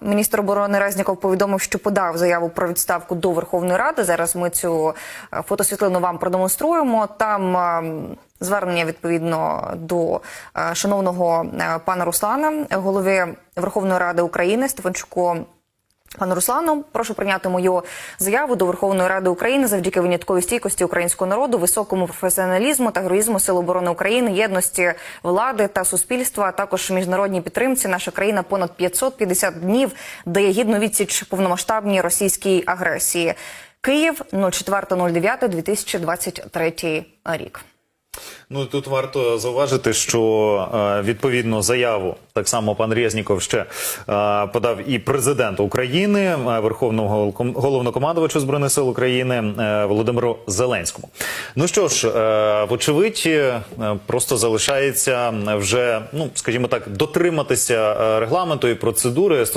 Міністр оборони Резніков повідомив, що подав заяву про відставку до Верховної Ради. Зараз ми цю е, фотосвітлину вам продемонструємо. Там е, звернення відповідно до е, шановного пана Руслана, голови Верховної Ради України Стефанчуку. Пане Руслану, прошу прийняти мою заяву до Верховної Ради України завдяки винятковій стійкості українського народу, високому професіоналізму та героїзму Сил оборони України, єдності влади та суспільства, а також міжнародній підтримці. Наша країна понад 550 днів дає гідну відсіч повномасштабній російській агресії. Київ 04.09.2023 рік. Ну тут варто зауважити, що е, відповідну заяву так само пан Резніков ще е, подав і президент України, е, верховного головнокомандувачу збройних сил України Володимиру Зеленському. Ну що ж, вочевидь, просто залишається вже, ну скажімо так, дотриматися регламенту і процедури стосовно.